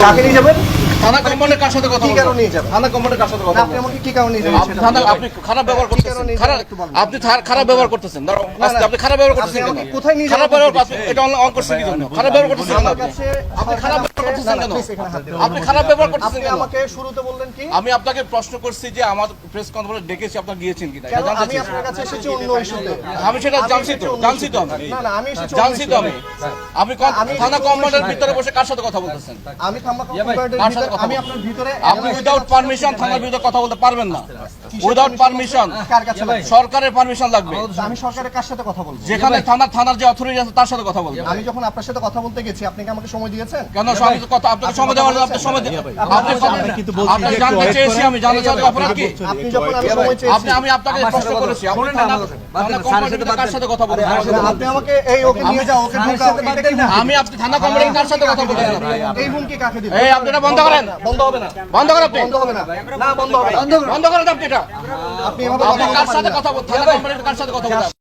কাকে নিয়ে যাবেন? থানা কমান্ডার কার সাথে কথা? নিয়ে যাবেন? থানা কমান্ডার কার সাথে কথা আপনি আমাকে কি কারণে নিয়ে যাবেন থানা- আপনি খারাপ ব্যবহার করতেছেন। খারাপ। আপনি খারাপ ব্যবহার করতেছেন। দাঁড়াও, আস্তে, আপনি খারাপ ব্যবহার করতেছেন কেন? কোথায় নিয়ে খারাপ ব্যবহার করতেছেন, এটা অন করছেন কি জন্য? খারাপ ব্যবহার করতেছেন কেন? আপনি? খারাপ ব্যবহার করতেছেন কেন? আপনি খারাপ ব্যবহার করতেছেন কেন? আমাকে শুরুতে বললেন কি? আমি আপনাকে প্রশ্ন করছি যে আমার প্রেস কনফারেন্স ডেকেছি আপনার গিয়েছেন কিনা? এটা জানতে আমি আপনার কাছে এসেছি অন্য ইস্যুতে। আমি সেটা আমি জানছি তো জানছি তো আমি। না না আমি এসেছি জানছি তো আমি। আপনি আমি থানা কমান্ডার ভিতরে বসে কার সাথে কথা বলতেছেন? আমি সাথে ভিতরে কথা আমি আপনার ভিতরে আপনি উইদাউট পারমিশন থানার বিরুদ্ধে কথা বলতে পারবেন না। উইদাউট পারমিশন কার কাছে সরকারের পারমিশন লাগবে। আমি সরকারের কার সাথে কথা বলব? যেখানে থানা থানার যে অথরিটি আছে তার সাথে কথা বলবেন আমি যখন আপনার সাথে কথা বলতে গেছি আপনি কি আমাকে সময় দিয়েছেন? কেন আমি কথা আপনাকে সময় দেওয়ার জন্য আপনি সময় আপনি কিন্তু আপনি জানতে চেয়েছি আমি জানতে চাই অপরাধ কি আপনি যখন আমি সময় চেয়েছি আপনি আমি আপনাকে প্রশ্ন করেছি। আপনি কোম্পানির কার সাথে কথা বলছেন আপনি আমাকে এই ওকে নিয়ে যাও ওকে ঢুকাও? আমি আপনি থানা কোম্পানির কার সাথে কথা বলছেন এই হুমকি কাকে দিবেন এই আপনি এটা বন্ধ করেন বন্ধ হবে না। বন্ধ করেন আপনি। বন্ধ হবে না। না বন্ধ হবে বন্ধ করেন আপনি এটা। আপনি কার সাথে কথা বলতে কার সাথে কথা